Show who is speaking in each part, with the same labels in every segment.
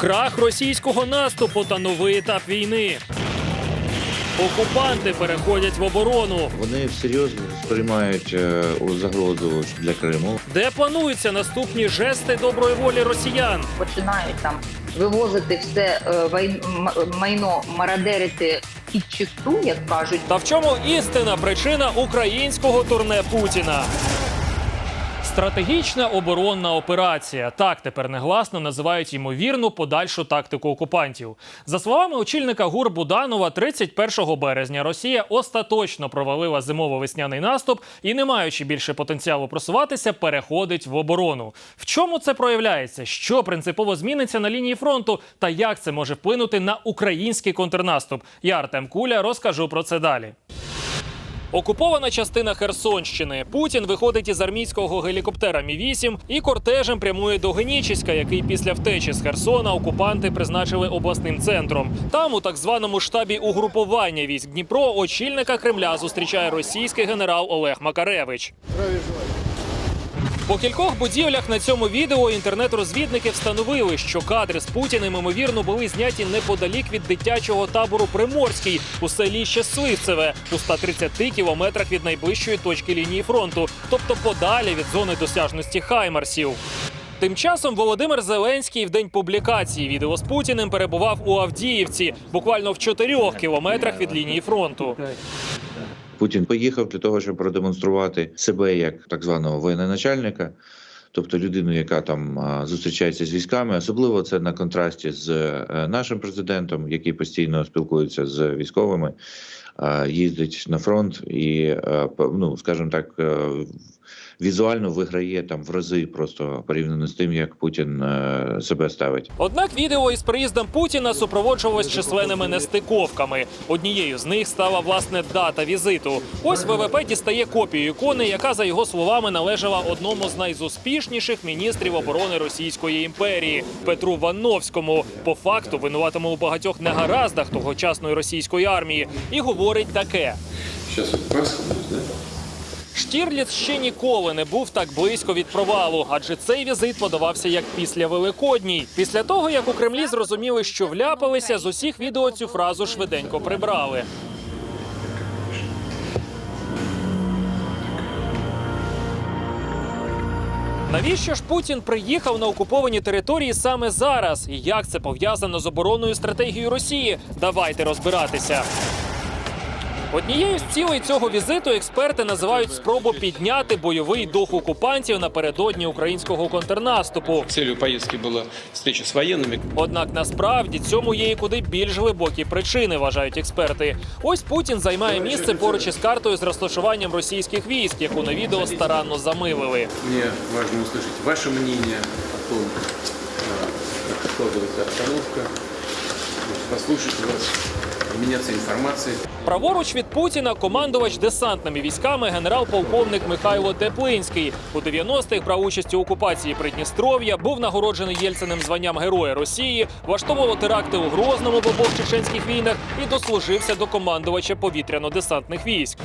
Speaker 1: Крах російського наступу та новий етап війни. Окупанти переходять в оборону,
Speaker 2: Вони всерйоз сприймають е, загрозу для Криму.
Speaker 1: де плануються наступні жести доброї волі росіян.
Speaker 3: починають там вивозити все е, вай- м- майно, мародерити під чисту, як кажуть.
Speaker 1: Та в чому істина причина українського турне Путіна? Стратегічна оборонна операція так тепер негласно називають ймовірну подальшу тактику окупантів. За словами очільника ГУР Буданова, 31 березня Росія остаточно провалила зимово-весняний наступ і, не маючи більше потенціалу просуватися, переходить в оборону. В чому це проявляється? Що принципово зміниться на лінії фронту, та як це може вплинути на український контрнаступ? Я Артем Куля розкажу про це далі. Окупована частина Херсонщини. Путін виходить із армійського гелікоптера Мі 8 і кортежем прямує до Генічіська, який після втечі з Херсона окупанти призначили обласним центром. Там, у так званому штабі угрупування військ Дніпро, очільника Кремля зустрічає російський генерал Олег Макаревич. По кількох будівлях на цьому відео інтернет-розвідники встановили, що кадри з Путіним ймовірно були зняті неподалік від дитячого табору Приморський у селі Щасливцеве у 130 кілометрах від найближчої точки лінії фронту, тобто подалі від зони досяжності Хаймарсів. Тим часом Володимир Зеленський в день публікації відео з Путіним перебував у Авдіївці, буквально в чотирьох кілометрах від лінії фронту.
Speaker 2: Путін поїхав для того, щоб продемонструвати себе як так званого воєначальника, тобто людину, яка там зустрічається з військами. Особливо це на контрасті з е, нашим президентом, який постійно спілкується з військовими, їздить на фронт і, е, ну скажімо так. Візуально виграє там в рази просто порівняно з тим, як Путін е, себе ставить.
Speaker 1: Однак відео із приїздом Путіна супроводжувалось численними нестиковками. Однією з них стала власне дата візиту. Ось ВВП дістає копію ікони, яка за його словами належала одному з найзуспішніших міністрів оборони Російської імперії Петру Ванновському. По факту винуватому у багатьох негараздах тогочасної російської армії, і говорить таке.
Speaker 4: Сейчас вот Пасха будет, да?
Speaker 1: Штірліц ще ніколи не був так близько від провалу, адже цей візит подавався як після Великодній. Після того, як у Кремлі зрозуміли, що вляпалися, з усіх відео цю фразу швиденько прибрали. Навіщо ж Путін приїхав на окуповані території саме зараз? І як це пов'язано з оборонною стратегією Росії? Давайте розбиратися. Однією з цілей цього візиту експерти називають спробу підняти бойовий дух окупантів напередодні українського контрнаступу.
Speaker 4: Целью поездки была встреча с военными.
Speaker 1: Однак насправді цьому є і куди більш глибокі причини, вважають експерти. Ось Путін займає місце поруч із картою з розташуванням російських військ, яку на відео старанно замилили.
Speaker 4: Мне важно услышать ваше мнение о том, э, как складывается обстановка, послушать вас, обменяться інформацією.
Speaker 1: Праворуч від Путіна командувач десантними військами генерал-полковник Михайло Теплинський. У 90-х брав участь у окупації Придністров'я, був нагороджений Єльциним званням Героя Росії, влаштовував теракти у Грозному в обох чеченських війнах і дослужився до командувача повітряно-десантних військ.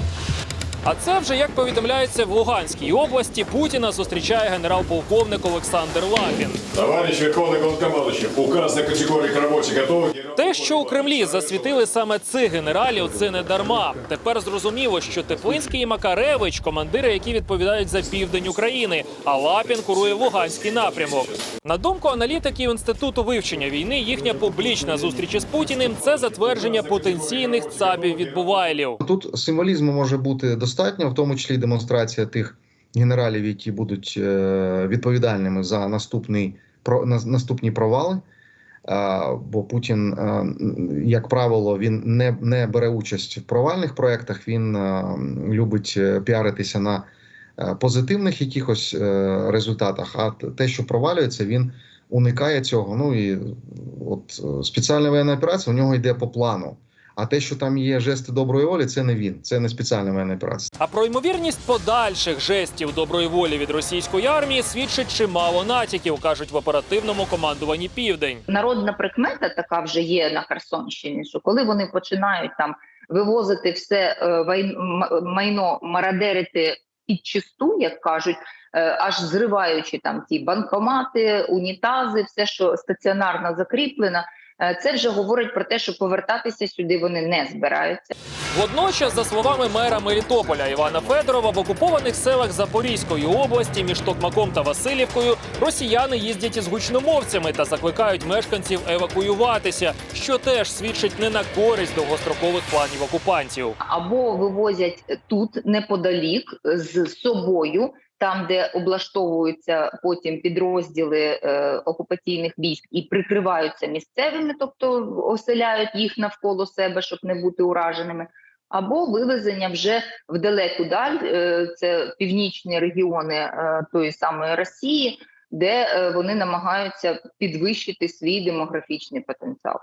Speaker 1: А це вже як повідомляється в Луганській області. Путіна зустрічає генерал-полковник Олександр Лапін.
Speaker 5: Товарищ Верховный Главнокомандующий, указ на категории рабочих готовы.
Speaker 1: Те, що у Кремлі засвітили саме цих генералів, це не дарма. Тепер зрозуміло, що Теплинський і Макаревич командири, які відповідають за південь України, а Лапін курує Луганський напрямок. На думку аналітиків інституту вивчення війни, їхня публічна зустріч із Путіним це затвердження потенційних цабів від Бувайлів.
Speaker 6: Тут символізму може бути достатньо, в тому числі демонстрація тих генералів, які будуть е, відповідальними за наступний про на- наступні провали. Е, Бо Путін, е, як правило, він не, не бере участь в провальних проєктах. Він любить піаритися на позитивних якихось результатах. А те, що провалюється, він уникає цього. Ну і от спеціальна воєнна операція у нього йде по плану. А те, що там є жести доброї волі, це не він, це не спеціальна воєнна операція.
Speaker 1: А про ймовірність подальших жестів доброї волі від російської армії свідчить чимало натяків, кажуть в оперативному командуванні Південь.
Speaker 3: Народна прикмета така вже є на Херсонщині, що коли вони починають там вивозити все е, майно, мародерити під чисту, як кажуть, е, аж зриваючи там ті банкомати, унітази, все, що стаціонарно закріплено. Е, Це вже говорить про те, що повертатися сюди вони не збираються.
Speaker 1: Водночас, за словами мера Мелітополя Івана Федорова, в окупованих селах Запорізької області між Токмаком та Васильівкою росіяни їздять із гучномовцями та закликають мешканців евакуюватися, що теж свідчить не на користь довгострокових планів окупантів.
Speaker 3: або вивозять тут неподалік з собою, там де облаштовуються потім підрозділи е, окупаційних військ і прикриваються місцевими, тобто оселяють їх навколо себе, щоб не бути ураженими. Або вивезення вже в далеку даль, е, це північні регіони е, тої самої Росії, де е, вони намагаються підвищити свій демографічний потенціал.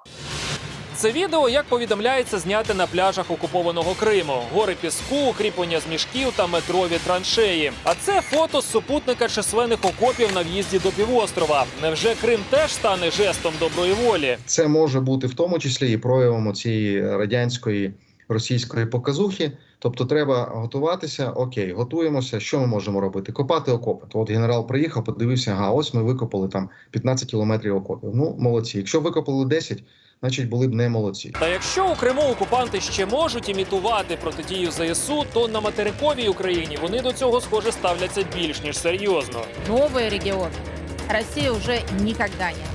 Speaker 1: Це відео, як повідомляється, зняте на пляжах окупованого Криму. Гори піску, укріплення з мішків та метрові траншеї. А це фото з супутника численних окопів на в'їзді до півострова. Невже Крим теж стане жестом доброї волі?
Speaker 6: Це може бути в тому числі і проявом цієї радянської російської показухи. Тобто, треба готуватися. Окей, готуємося. Що ми можемо робити? Копати окопи. То от генерал приїхав, подивився, ага, ось ми викопали там 15 кілометрів окопів. Ну молодці. Якщо викопали 10, значить були б не молодці.
Speaker 1: Та якщо у Криму окупанти ще можуть імітувати протидію ЗСУ, то на материковій Україні вони до цього схоже ставляться більш ніж серйозно.
Speaker 7: новые регионы Россия уже никогда не.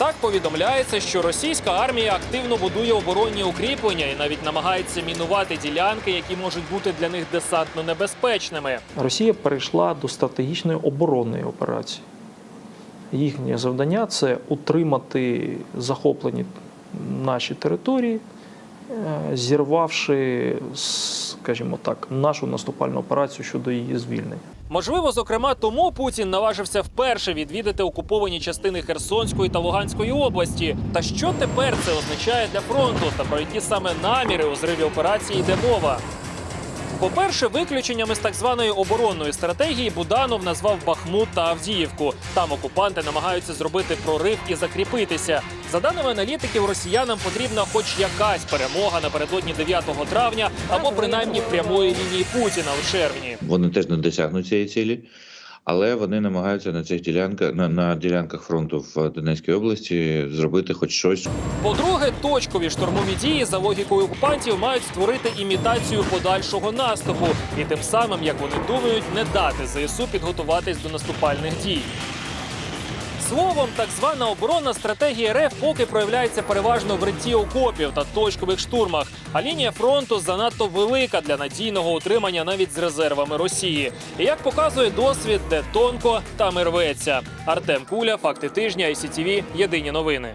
Speaker 1: Так повідомляється, що російська армія активно будує оборонні укріплення і навіть намагається мінувати ділянки, які можуть бути для них десантно небезпечними.
Speaker 8: Росія перейшла до стратегічної оборонної операції. Їхнє завдання це утримати захоплені наші території, зірвавши, скажімо так, нашу наступальну операцію щодо її звільнення.
Speaker 1: Можливо, зокрема, тому Путін наважився вперше відвідати окуповані частини Херсонської та Луганської області. Та що тепер це означає для фронту та про які саме наміри у зриві операції йде мова? По-перше, виключеннями з так званої оборонної стратегії Буданов назвав Бахмут та Авдіївку. Там окупанти намагаються зробити прорив і закріпитися. За даними аналітиків, росіянам потрібна хоч якась перемога напередодні 9 травня або принаймні прямої лінії Путіна у червні.
Speaker 2: Вони теж не досягнуть цієї цілі, але вони намагаються на цих ділянках на, на ділянках фронту в Донецькій області зробити хоч щось.
Speaker 1: По-друге, точкові штурмові дії за логікою окупантів мають створити імітацію подальшого наступу і тим самим, як вони думають, не дати ЗСУ підготуватись до наступальних дій. Словом, так звана оборонна стратегія РФ поки проявляється переважно в ритті окопів та точкових штурмах, а лінія фронту занадто велика для надійного утримання навіть з резервами Росії. І як показує досвід, де тонко там і рветься. Артем Куля, факти тижня, і Єдині новини.